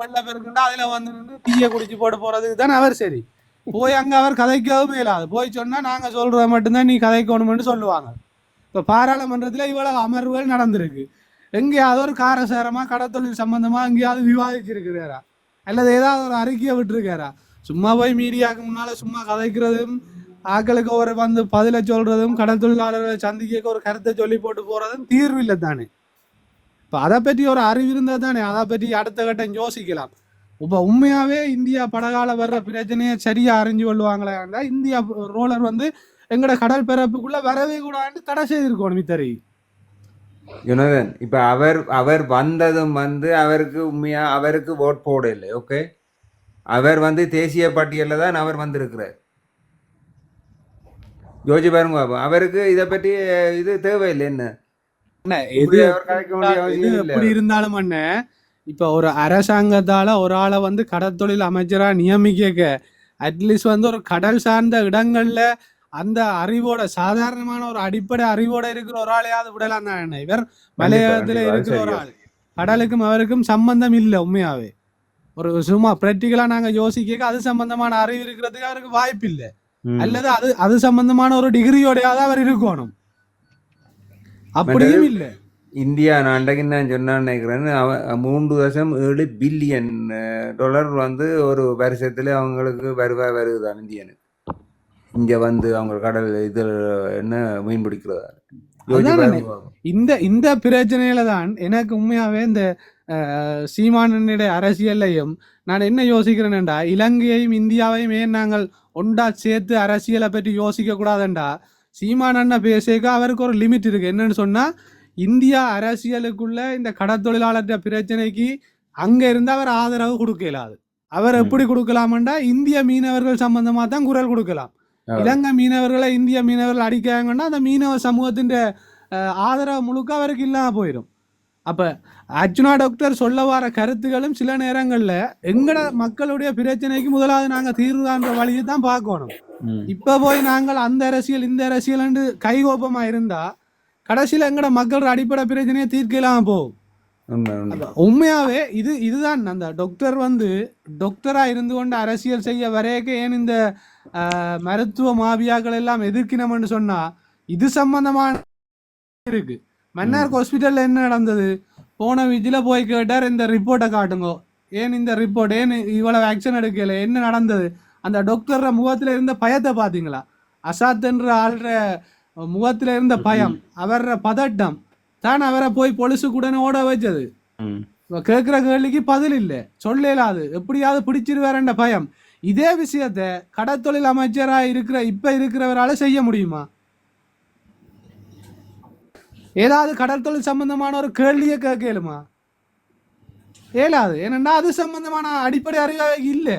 வெள்ள பெருக்குண்டா அதுல வந்து நின்று டீயை குடிச்சு போட்டு போறதுக்கு தான் அவர் சரி. போய் அங்க அவர் கதைக்கவும் இயலாது போய் சொன்னா நாங்க சொல்றத மட்டும்தான் நீ கதைக்கணும்னு சொல்லுவாங்க. இப்ப பாராளுமன்றத்துல இவ்வளவு அமர்வுகள் நடந்திருக்கு. எங்கேயாவது ஒரு காரசாரமா கடத்தொழில் சம்பந்தமா எங்கேயாவது விவாதிச்சிருக்கிறாரா? அல்லது ஏதாவது ஒரு அறிக்கையை விட்டுருக்காரா? சும்மா போய் மீடியாவுக்கு முன்னால சும்மா கதைக்கிறதும் ஆக்களுக்கு ஒரு வந்து பதில சொல்றதும் கடல் தொழிலாளர்களை சந்திக்க ஒரு கருத்தை சொல்லி போட்டு போறதும் தீர்வு இல்லை தானே இப்போ அதை பற்றி ஒரு அறிவு இருந்தால் தானே? அதை பற்றி அடுத்த கட்டம் யோசிக்கலாம். இப்போ உண்மையாகவே இந்தியா படகால வர்ற பிரச்சனையை சரியாக அறிஞ்சு கொள்வாங்களா இந்தியா ரோலர் வந்து எங்களோட கடல் பரப்புக்குள்ள வரவே கூடாதுன்னு தடை செய்திருக்கோம் மித்தரி யுனதன் இப்போ அவர் அவர் வந்ததும் வந்து அவருக்கு உண்மையா அவருக்கு ஓட் இல்லை ஓகே அவர் வந்து தேசிய பட்டியலில் தான் அவர் வந்திருக்கிறார். யோசிச்சு பாருங்க அவருக்கு இதை பற்றி இது தேவையில்லை என்ன? எப்படி இருந்தாலும் அண்ணே இப்ப ஒரு அரசாங்கத்தால ஒரு ஆளை வந்து கடற்தொழில் அமைச்சரா நியமிக்க அட்லீஸ்ட் வந்து ஒரு கடல் சார்ந்த இடங்கள்ல அந்த அறிவோட சாதாரணமான ஒரு அடிப்படை அறிவோட இருக்கிற ஒரு ஆளையாவது விடலாம் தான். இவர் மலையாளத்துல இருக்கிற ஒரு. ஆள் கடலுக்கும் அவருக்கும் சம்பந்தம் இல்லை உண்மையாவே ஒரு சும்மா பிராக்டிக்கலா நாங்க யோசிக்க அது சம்பந்தமான அறிவு இருக்கிறதுக்கு அவருக்கு வாய்ப்பு இல்லை. அல்லது அது அது சம்பந்தமான ஒரு டிகிரியோடையாவது அவர் இருக்கணும் அப்படியும் இல்லை. இந்தியா நான் அன்றைக்கு நான் சொன்னான்னு நினைக்கிறேன் மூன்று தசம் ஏழு பில்லியன் டாலர் வந்து ஒரு வருஷத்துல அவங்களுக்கு வருவாய் வருதுதான் இந்தியனுக்கு இங்க வந்து அவங்க கடல் இது என்ன மீன் பிடிக்கிறதா. இந்த இந்த பிரச்சனையில தான் எனக்கு உண்மையாவே இந்த சீமானனுடைய அரசியலையும் நான் என்ன யோசிக்கிறேன்டா இலங்கையையும் இந்தியாவையும் ஏன் நாங்கள் ஒண்டா சேர்த்து அரசியலை பற்றி யோசிக்க கூடாதுண்டா சீமானண்ண பேசிக்க அவருக்கு ஒரு லிமிட் இருக்கு என்னன்னு சொன்னா இந்தியா அரசியலுக்குள்ள இந்த கடற்தொழிலாளர்கிட்ட பிரச்சனைக்கு அங்க இருந்து அவர் ஆதரவு கொடுக்க இயலாது அவர். எப்படி கொடுக்கலாம்டா இந்திய மீனவர்கள் சம்பந்தமா தான் குரல் கொடுக்கலாம். இலங்கை மீனவர்களை இந்திய மீனவர்கள் அடிக்காங்கன்னா அந்த மீனவ சமூகத்தின் ஆதரவு முழுக்க அவருக்கு இல்லாம போயிடும் அப்ப அர்ஜுனா டாக்டர் சொல்ல வர கருத்துகளும் சில நேரங்கள்ல எங்கட மக்களுடைய பிரச்சனைக்கு முதலாவது நாங்க தீர்வு காண்ற வழியை தான் பார்க்கணும். இப்ப போய் நாங்கள் அந்த அரசியல் இந்த அரசியல் கைகோபமா இருந்தா கடைசியில எங்கட மக்களோட அடிப்படை பிரச்சனையை தீர்க்க இல்லாம போகும் உண்மை, உண்மை. உண்மையாவே இது இதுதான் அந்த டாக்டர் வந்து டாக்டரா இருந்து கொண்டு அரசியல் செய்ய வரையக்க ஏன் இந்த மருத்துவ மாபியாக்கள் எல்லாம் எதிர்க்கணும்னு சொன்னா இது சம்பந்தமான இருக்கு மன்னார் ஹாஸ்பிட்டல்ல என்ன நடந்தது? போன வீச்சில போய் கேட்டார் இந்த ரிப்போர்ட்டை காட்டுங்க. ஏன் இந்த ரிப்போர்ட் ஏன் இவ்வளவு ஆக்ஷன் எடுக்கல? என்ன நடந்தது? அந்த டாக்டர் முகத்துல இருந்த பயத்தை பாத்தீங்களா அசாத் என்ற ஆள்ற முகத்துல இருந்த பயம் அவர பதட்டம் தான் அவரை போய் பொலிசுக்குடனே ஓட வச்சது கேட்குற கேள்விக்கு பதில் இல்லை. சொல்லலாது எப்படியாவது பிடிச்சிருவாருன்ற பயம். இதே விஷயத்த கடத்தொழில் அமைச்சரா இருக்கிற இப்ப இருக்கிறவரால செய்ய முடியுமா? ஏதாவது கடல் தொழில் சம்பந்தமான ஒரு கேள்வியை கேட்கலுமா ஏலாது ஏனென்னா அது சம்பந்தமான அடிப்படை அறிவாக இல்லை.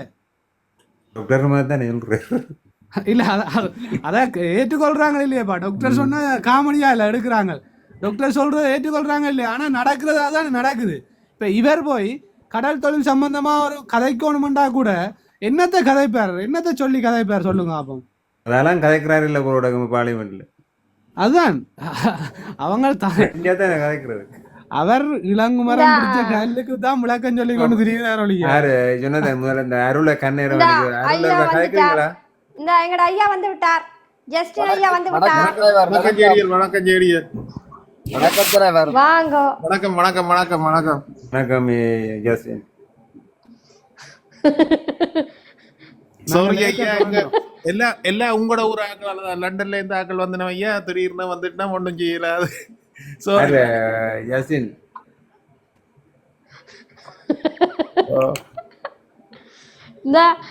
இல்ல அத- அத- அதான் ஏற்றுக்கொள்றாங்க இல்லையாப்பா டாக்டர் சொன்னா காமெடியா இல்ல எடுக்கிறாங்க. டாக்டர் சொல்றதை ஏற்றுக்கொள்றாங்க இல்லையா. ஆனா நடக்கிறது அதான் நடக்குது. இப்ப இவர் போய் கடல் தொழில் சம்பந்தமா ஒரு கதைக்கணுமெண்டா கூட என்னத்தை கதைப்பார்? என்னத்தை சொல்லி கதைப்பார் சொல்லுங்க அப்போ. அதெல்லாம் கதைக்கிறாரு இல்ல போட பார்லிமெண்ட்ல அதுதான். அவங்க கதைக்கிறது. அவர் இளங்குமரம் பிடிச்ச கல்லுக்கு தான் விளக்கம் சொல்லி கொண்டு திரிகிறார் ஒழிய. யாரு? சொன்னது முதல்ல இந்த அருளை கண்ணீரை இந்தா, அருளை ஐயா கதைக்கிறீங்களா? இந்த எங்கட ஐயா வந்து விட்டார். ஜஸ்டின் ஐயா வந்து விட்டார். வணக்கம் ஜேடியர். வணக்கம் ஜேடியர். வணக்கம் தலைவர் வாங்க. வணக்கம் வணக்கம் வணக்கம் வணக்கம். வணக்கம் ஜஸ்டின். எல்லா எல்லா உங்களோட ஊர் ஆக்கள் தான் லண்டன்ல இருந்து ஆக்கள் வந்தன ஐயா திடீர்னு வந்துட்டுனா ஒன்றும் செய்யலாது சாரி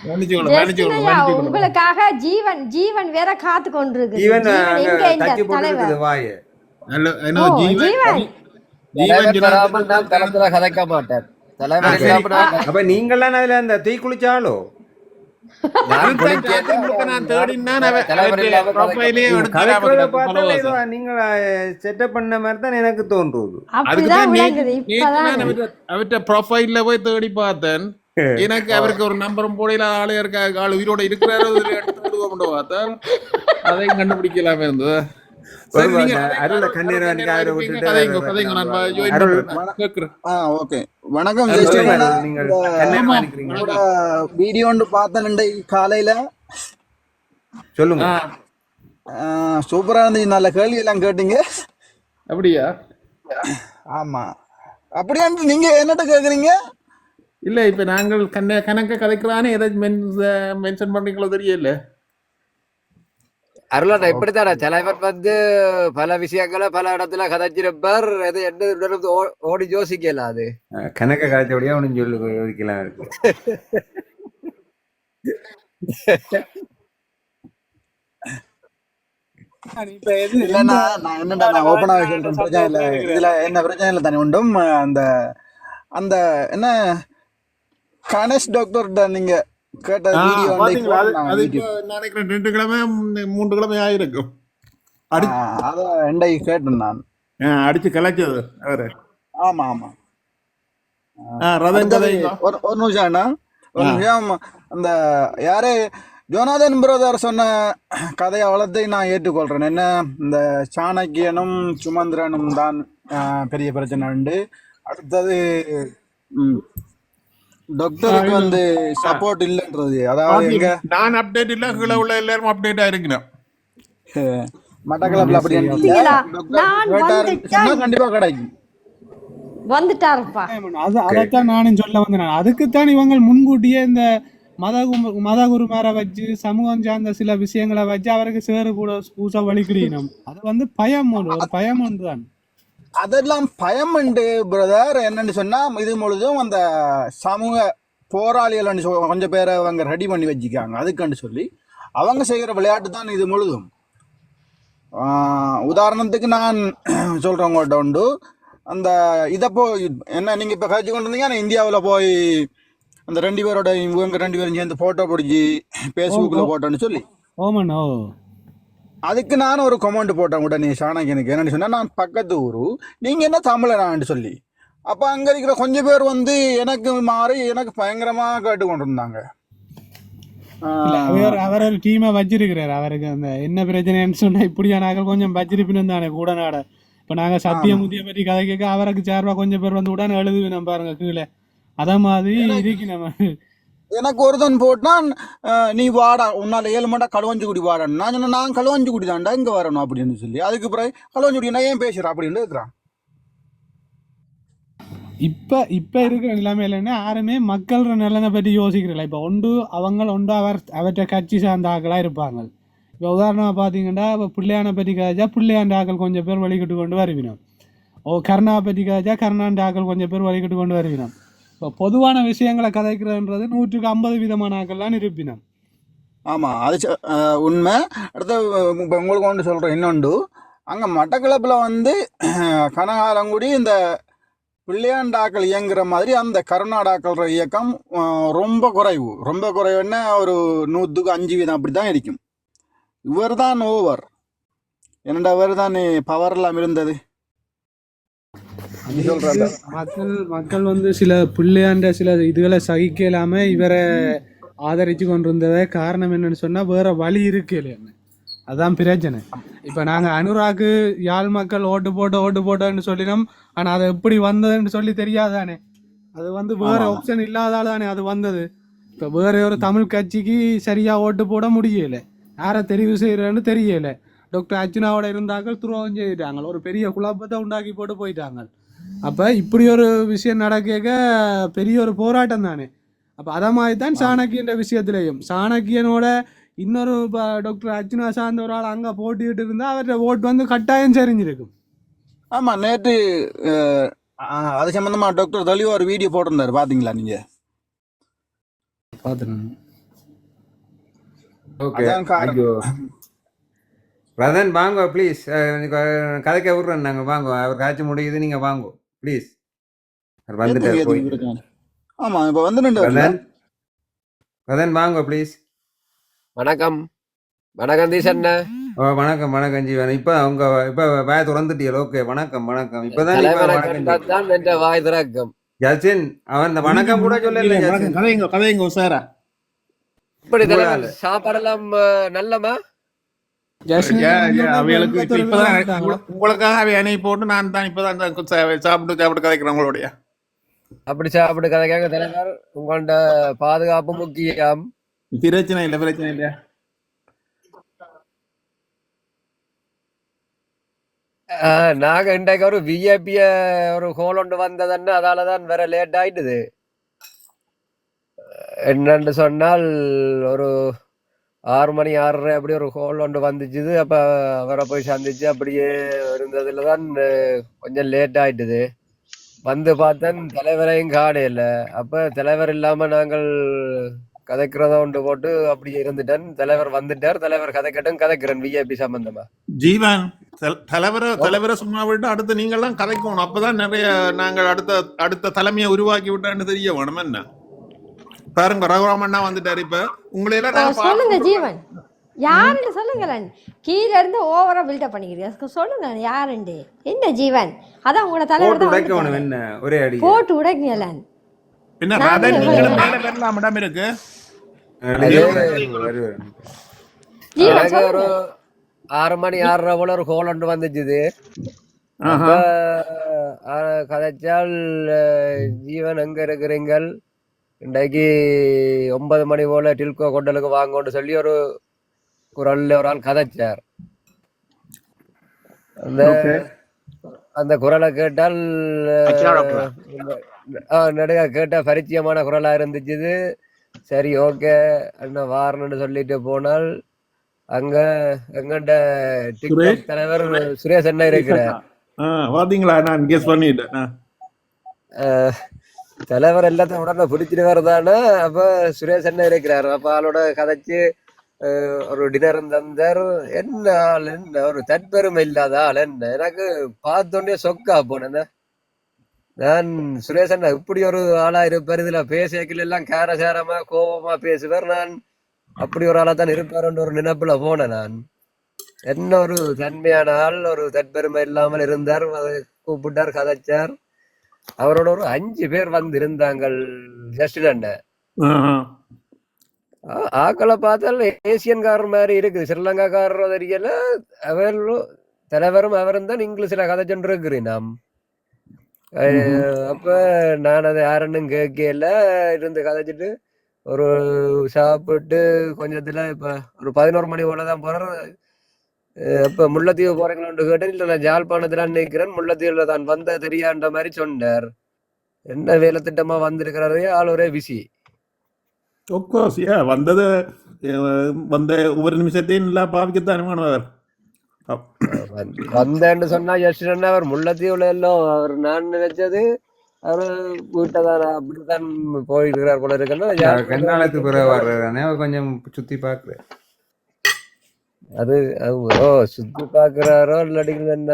மன்னிச்சுக்கணும் உங்களுக்காக ஜீவன் ஜீவன் வேற காத்து கொண்டிருக்கு ஜீவன் தலைவர்? அப்ப நீங்களாம் அதுல அந்த தீ குளிச்சாலோ? எனக்கு இப்பதான் அவர்கிட்ட ப்ரொஃபைல்ல போய் தேடி பார்த்தேன் எனக்கு அவருக்கு ஒரு நம்பரும் போடையில ஆளு இருக்கா ஆள் உயிரோட இருக்கிறாரோ பார்த்தேன் அதையும் கண்டுபிடிக்கலாமே இருந்தது வணக்கம். வீடியோ ஒன்று பார்த்தேன் காலையில. சொல்லுங்க. சூப்பரா இருந்துச்சு நல்ல கேள்வி எல்லாம் கேட்டீங்க. அப்படியா? ஆமா. அப்படியான்ட்டு நீங்க என்னட்ட கேக்குறீங்க? இல்ல இப்ப நாங்கள் கண்ண கணக்க கதைக்கிறானே ஏதாச்சும் மென்ஷன் பண்றீங்களோ தெரியல. அருளண்ணா இப்படித்தானே தலைவர் வந்து பல விஷயங்களை பல இடத்துல கதைச்சிருப்பார். அது என்ன ஓடி யோசிக்கல அது. கணக்க காய்ச்சபடியா ஒன்றும் சொல்லு வைக்கலாம் இருக்கு. என்ன பிரச்சனை இல்லை தானே உண்டும். அந்த அந்த என்ன? கணேஷ் டாக்டர் நீங்க நினைக்கிறேன் ரெண்டு கிழமை மூன்று கிழமை ஆயிருக்கும். அடி அத எண்டை கேட்டேன் நான். அடிச்சு கலைச்சது அவரு. ஆமா ஆமா. கதை. ஒரு ஒரு நிமிஷம் அண்ணா. ஒரு நிமிஷம் அந்த யாரு? ஜோனாதன் பிரதர் சொன்ன கதையை அவ்வளோத்தையும் நான் ஏற்றுக்கொள்றேன். என்ன? இந்த சாணக்கியனும் சுமந்திரனும் தான் பெரிய பிரச்சனை உண்டு. அடுத்தது டாக்டருக்கு வந்து சப்போர்ட் இல்லைன்றது. அதாவது எங்க? நான் அப்டேட் இல்ல கீழே உள்ள எல்லாரும் அப்டேட் ஆயிருக்கணும் மட்டக்களப்பில் அப்படி கண்டிப்பா கிடைக்கும். வந்துட்டாருப்பா. அது அதைத்தான் நானும் சொல்ல வந்தேன். அதுக்குத்தான் இவங்க முன்கூட்டியே இந்த மத கும- மத குருமாரை வச்சு சமூகம் சார்ந்த சில விஷயங்களை வச்சு அவருக்கு சேறு கூட பூசா வலிக்கிறீனம். அது வந்து பயம் ஒன்று ஒரு பயம் ஒன்று தான் அதெல்லாம் பயம் உண்டு பிரதர் என்னன்னு சொன்னா இது முழுதும் அந்த சமூக போராளிகள் கொஞ்சம் பேரை அவங்க ரெடி பண்ணி வச்சுக்காங்க அதுக்குன்னு சொல்லி அவங்க செய்கிற விளையாட்டு தான் இது முழுதும். உதாரணத்துக்கு நான் சொல்றேன் உங்கள்கிட்ட உண்டு. அந்த இதை போ என்ன நீங்க இப்ப கழிச்சு கொண்டு இருந்தீங்க ஆனால் இந்தியாவில் போய் அந்த ரெண்டு பேரோட இவங்க ரெண்டு பேரும் சேர்ந்து போட்டோ பிடிச்சி ஃபேஸ்புக்கில் போட்டோன்னு சொல்லி. ஓமன் ஓ. அதுக்கு நான் ஒரு கமெண்ட் போட்டேன் உடனே சாணக்கியனுக்கு என்னன்னு சொன்னா நான் பக்கத்து ஊரு நீங்க என்ன தமிழனான்னு சொல்லி. அப்ப அங்க இருக்கிற கொஞ்சம் பேர் வந்து எனக்கு மாறி எனக்கு பயங்கரமா கேட்டு கொண்டு இருந்தாங்க அவர் அவர் ஒரு டீமை வச்சிருக்கிறார். அவருக்கு அந்த என்ன பிரச்சனைன்னு சொன்னா இப்படியா நாங்கள் கொஞ்சம் வச்சிருப்பினோம் தானே கூட நாட இப்ப நாங்க சத்தியமுதிய பற்றி கதை கேட்க அவருக்கு சார்பா கொஞ்சம் பேர் வந்து உடனே எழுதுவினோம் பாருங்க கீழே. அத மாதிரி இருக்கு நம்ம. எனக்கு ஒருத்தன் போட்டான் அஹ், நீ வாடா உன்னால ஏழு மண்டா களுவஞ்சு குடி வாடான்னு. நான் சொன்னேன் நான் களுவஞ்சு குடி தான்டா இங்க வரணும் அப்படின்னு சொல்லி. அதுக்கு பிறகு களுவஞ்சு குடி நான் ஏன் பேசுறேன் அப்படின்னு இருக்கிறான் இப்ப இப்ப இருக்கிற நிலைமை இல்லைன்னா யாருமே மக்களோட நிலைமை பற்றி யோசிக்கிறல இப்ப ஒன்று அவங்க ஒன்று அவர் அவற்றை கட்சி சார்ந்த ஆக்களா இருப்பாங்க இப்ப உதாரணமாக பார்த்தீங்கன்னா இப்போ பிள்ளையான பற்றி கதைச்சா பிள்ளையாண்ட ஆக்கள் கொஞ்சம் பேர் வழிகிட்டு கொண்டு வருவினோம். ஓ கருணா பற்றி கதைச்சா கருணாண்ட ஆக்கள் கொஞ்சம் பேர் வழிகிட்டு கொண்டு வருவினோம். இப்போ பொதுவான விஷயங்களை கதைக்கிறதுன்றது நூற்றுக்கு ஐம்பது விதமான ஆக்கள்லாம் இருப்பினோம் ஆமாம் அது ச- உண்மை. அடுத்து இப்போ உங்களுக்கு ஒன்று சொல்கிறேன் இன்னொன்று. அங்கே மட்டக்களப்புல வந்து கனகாலங்குடி இந்த பிள்ளையாண்டாக்கள் இயங்குற மாதிரி அந்த கருநாடாக்கள்ற இயக்கம் ரொம்ப குறைவு. ரொம்ப குறைவுன்னா ஒரு நூற்றுக்கு அஞ்சு வீதம் அப்படி தான் இருக்கும். இவர் தான் ஓவர் என்னடா இவர் தான் பவர் எல்லாம் இருந்தது? மக்கள் மக்கள் வந்து சில பிள்ளையாண்ட சில இதுகளை சகிக்க இல்லாம இவரை ஆதரிச்சு கொண்டிருந்ததே காரணம் என்னன்னு சொன்னா வேற வழி இருக்கு இல்லைன்னு அதான் பிரச்சனை. இப்ப நாங்க அனுராக்கு யாழ் மக்கள் ஓட்டு போட்டு ஓட்டு போட்டோன்னு சொல்லினோம். ஆனா அது எப்படி வந்ததுன்னு சொல்லி தெரியாதானே? அது வந்து வேற. ஆப்ஷன் இல்லாதால தானே அது வந்தது. இப்ப வேற ஒரு தமிழ் கட்சிக்கு சரியா ஓட்டு போட முடியல. யாரை தெரிவு செய்யறன்னு தெரியல. டாக்டர் அர்ச்சுனாவோட இருந்தார்கள் துரோகம் செய்துட்டாங்க ஒரு பெரிய குழப்பத்தை உண்டாக்கி போட்டு போயிட்டாங்க அப்ப இப்படி ஒரு விஷயம் நடக்க பெரிய ஒரு போராட்டம் தானே. அப்ப அத மாதிரி தான் சாணக்கியன்ற விஷயத்திலையும். சாணக்கியனோட இன்னொரு ப- டாக்டர் அர்ச்சுனா சார்ந்த ஒரு ஆள் அங்க போட்டிட்டு இருந்தா அவர்கிட்ட ஓட்டு வந்து கட்டாயம் சரிஞ்சிருக்கும் ஆமா நேற்று அது சம்பந்தமா டாக்டர் தெளிவா ஒரு வீடியோ போட்டிருந்தாரு பாத்தீங்களா நீங்க? பாத்துருங்க ஓகே அதான் காரணம். ஐயோ. ரதன் வாங்க ப்ளீஸ் கதைக்க விடுறேன் நாங்க வாங்க. அவர் காய்ச்சி முடியுது நீங்க வாங்க. ப்ளீஸ் வந்துட்டார். ஆமா இப்ப வந்து ரதன் வாங்க ப்ளீஸ் வணக்கம். வணக்கம் தீசண்ண ஓ வணக்கம் வணக்கம் ஜீவன். இப்ப அவங்க இப்ப வாய திறந்துட்டீங்க ஓகே வணக்கம் வணக்கம். இப்பதான் வாய் திறக்கும். ஜாச்சின் அவன் இந்த வணக்கம் கூட சொல்லல ஜாச்சின் கதைங்க கதைங்க சாரா இப்படி சாப்பாடெல்லாம் நல்லமா? உங்களுக்காக அவை அணை போட்டு நான் தான் இப்பதான் சாப்பிட்டு சாப்பிட்டு கதைக்கிறேன் உங்களுடைய. அப்படி சாப்பிட்டு கதைக்காக தலைவர் உங்கள்ட்ட பாதுகாப்பு முக்கியம். பிரச்சனை இல்லை பிரச்சனை இல்லை. ஆஹ், நாங்க இன்றைக்கு ஒரு விஐபிய ஒரு கோல் ஒன்று வந்ததுன்னு அதாலதான் வேற லேட் ஆயிட்டுது. என்னன்னு சொன்னால் ஒரு ஆறு மணி ஆறரை அப்படி ஒரு கோல் ஒன்று வந்துச்சுது. அப்ப அவரை போய் சந்திச்சு அப்படியே இருந்ததுல தான் கொஞ்சம் லேட் ஆயிட்டுது. வந்து பார்த்தேன் தலைவரையும் காணையில அப்ப தலைவர் இல்லாம நாங்கள் கதைக்கிறத ஒன்று போட்டு அப்படியே இருந்துட்டேன். தலைவர் வந்துட்டார். தலைவர் கதைக்கட்டும் கதைக்கிறேன் விஐபி சம்பந்தமா. ஜீவன் தல- தலைவரை தலைவரை சும்மா விட்டு அடுத்து நீங்கள்லாம் கதைக்கணும். அப்பதான் நிறைய நாங்கள் அடுத்த அடுத்த தலைமையை உருவாக்கி விட்டான்னு தெரிய வேணும் என்ன? பாருங்க ரகுராமண்ணா வந்துட்டாரு இப்ப. உங்களை பா- சொல்லுங்க ஜீவன். யாருன்னு சொல்லுங்களேன் கீழ இருந்து ஓவரா பில்டப் பண்ணிக்கிறீங்க. சொல்லுங்க யாருண்டு? என்ன ஜீவன்? அதான் உங்களோட தலைவர் போட்டு தான் உடைக்கணும். என்ன? ஒரே அடி. போட்டு உடைங்கலன் என்ன நீங்களும் மேல வரலாம் இடம் இருக்கு? ஒரு ஆறு மணி ஆறரை போல ஒரு ஒன்று வந்துச்சுது. கதைச்சால் ஜீவன் எங்க இருக்கிறீங்கள்? இன்றைக்கு ஒன்பது மணி போல டில்கோ கொண்டலுக்கு வாங்கன்னு சொல்லி ஒரு குரல்ல ஒரு ஆள் கதைச்சார். அந்த அந்த குரலை கேட்டால் நடுக கேட்ட பரிச்சயமான குரலா இருந்துச்சு சரி ஓகே அண்ணா வாரணும்னு சொல்லிட்டு போனால் அங்க எங்கண்ட டிக்டாக்? தலைவர் சுரேஷ் அண்ணா இருக்கிறார். ஆ, பாத்தீங்களா நான் கெஸ் பண்ணிட்டேன் தலைவர் எல்லாத்தையும் உடனே பிடிச்சிட்டு தானே அப்ப சுரேஷ் அண்ணன் இருக்கிறார். அப்ப ஆளோட கதைச்சு ஒரு டின்னர் தந்தார். என்ன ஆள்? என்ன? ஒரு தற்பெருமை இல்லாத ஆள். என்ன? எனக்கு பார்த்தோன்னே சொக்கா போனேன். நான் சுரேஷ் அண்ணா இப்படி ஒரு ஆளா இருப்பார். இதுல பேசியக்கில் எல்லாம் கேரசேரமா கோபமா பேசுவார். நான் அப்படி ஒரு ஆளா தான் இருப்பாருன்ற ஒரு நினைப்புல போனேன் நான். என்ன ஒரு தன்மையான ஆள் ஒரு தற்பெருமை இல்லாமல் இருந்தார். அதை கூப்பிட்டார் கதைச்சார். அவரோட ஒரு அஞ்சு பேர் வந்து இருந்தாங்கள் ஜஸ்டின் ஆக்களை பார்த்தால் ஏசியன்காரர் மாதிரி இருக்குது. ஸ்ரீலங்காக்காரர் தெரியல அவரும் தலைவரும் அவரும் தான் இங்கிலீஷ்ல கதைச்சுட்டு இருக்கிறேன் நாம். அப்ப நான் அதை யாருன்னு கேட்கல இருந்து கதைச்சிட்டு ஒரு சாப்பிட்டு கொஞ்சத்துல இப்ப ஒரு பதினோரு மணி போல தான் போறேன் அப்ப முல்லைத்தீவு போறீங்களான்னு கேட்டேன். இல்ல நான் ஜாழ்ப்பாணத்துல நிக்கிறேன் முல்லைத்தீவுல தான் வந்த தெரியான்ற மாதிரி சொன்னார். என்ன வேலை திட்டமா வந்திருக்கிறாரு ஆள் ஒரே yeah. வந்தது வந்த ஒவ்வொரு நிமிஷத்தையும் நல்லா பாவிக்கத்தான் வேணும் வந்து- வந்தேன்னு சொன்னா யஷ்டன் அவர் முல்லைத்தீவுல எல்லாம் அவர் நான் நினைச்சது அவர் வீட்டை தான் அப்படித்தான் போயிருக்கிறார் போல இருக்குன்னா கண்ணாலத்து பிறகு வர்றதானே அவ கொஞ்சம் சுத்தி பாக்குறேன் அது அது ஓ சுத்தி பாக்குறாரோ இல்லாட்டி என்ன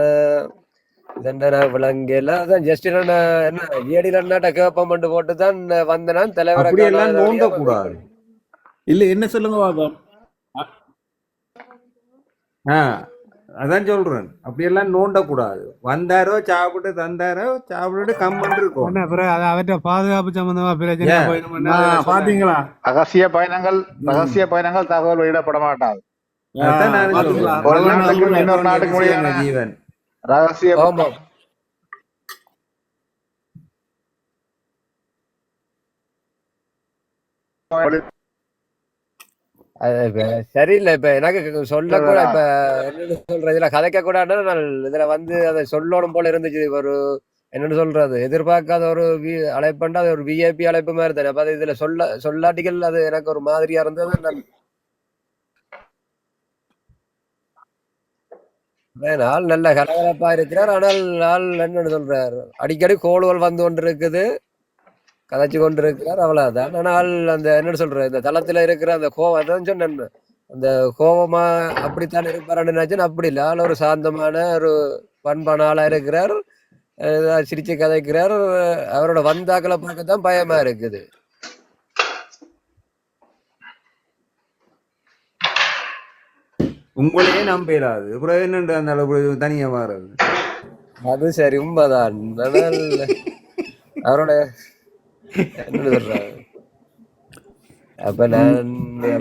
இதென்ன விளங்கல? அதான் ஜஸ்ட் என்ன என்ன ஏடியில் அண்ணாட்ட கேப்பம் பண்ணி போட்டு தான் வந்தனான் தலைவரை அப்படி எல்லாம் நோண்ட கூடாது. இல்ல என்ன சொல்லுங்க பாப்போம் ஆ அதான் சொல்றேன். அப்படியெல்லாம் நோண்ட கூடாது. வந்தாரோ சாப்பிட்டு தந்தாரோ சாப்பிட்டுட்டு கம்மன் இருக்கும் அவற்றை பாதுகாப்பு சம்பந்தமா பிரச்சனை. பாத்தீங்களா? ரகசிய பயணங்கள் ரகசிய பயணங்கள் தகவல் வெளியிடப்பட மாட்டாது. இன்னொரு ஜீவன்? ரகசிய இப்ப சரியில்லை. இப்ப எனக்கு சொல்லக்கூட இப்ப என்னன்னு சொல்றது இதுல கதைக்க நான் இதுல வந்து அதை சொல்லணும் போல இருந்துச்சு. ஒரு என்னன்னு சொல்றது? எதிர்பார்க்காத ஒரு வி- அழைப்புண்டா அது ஒரு விஐபி அழைப்பு மாதிரி தானே. அப்ப அது இதுல சொல்ல சொல்லாட்டிகள் அது எனக்கு ஒரு மாதிரியா இருந்தது. நான் ஆள் நல்ல கலகலப்பா இருக்கிறார். ஆனால் ஆள் என்னன்னு சொல்றார். அடிக்கடி கோள்கள் வந்து கொண்டு இருக்குது கதைச்சு கொண்டு இருக்கிறார் அவ்வளவுதான். ஆனால் அந்த என்னன்னு சொல்ற இந்த தளத்துல இருக்கிற அந்த கோவம் அதான் சொன்னேன் அந்த கோபமா அப்படித்தான் இருப்பாருன்னு நினைச்சேன் அப்படி இல்லை. ஆள் ஒரு சாந்தமான ஒரு பண்பான ஆளா இருக்கிறார். சிரிச்சு கதைக்கிறார். அவரோட வந்தாக்களை பார்க்க தான் பயமா இருக்குது. உங்களையே நம்ப இயலாது அப்புறம் என்னண்டு அந்த அளவு தனியா மாறுது அது சரி உண்மைதான். அவரோட அப்ப நான்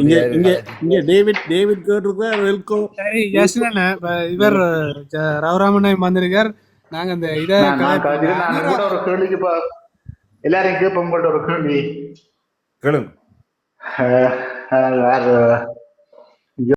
இங்க டேவிட் டேவிட் கேட்டிருக்கார் வெல்கோ சரி ஜஸ்ட் இவர் ரகுராமன் வந்திருக்கார். நாங்க இந்த இதை ஒரு கேள்விக்கு இப்ப எல்லாரையும் கேட்போம் உங்கள்ட்ட ஒரு கேள்வி. கேளுங்க.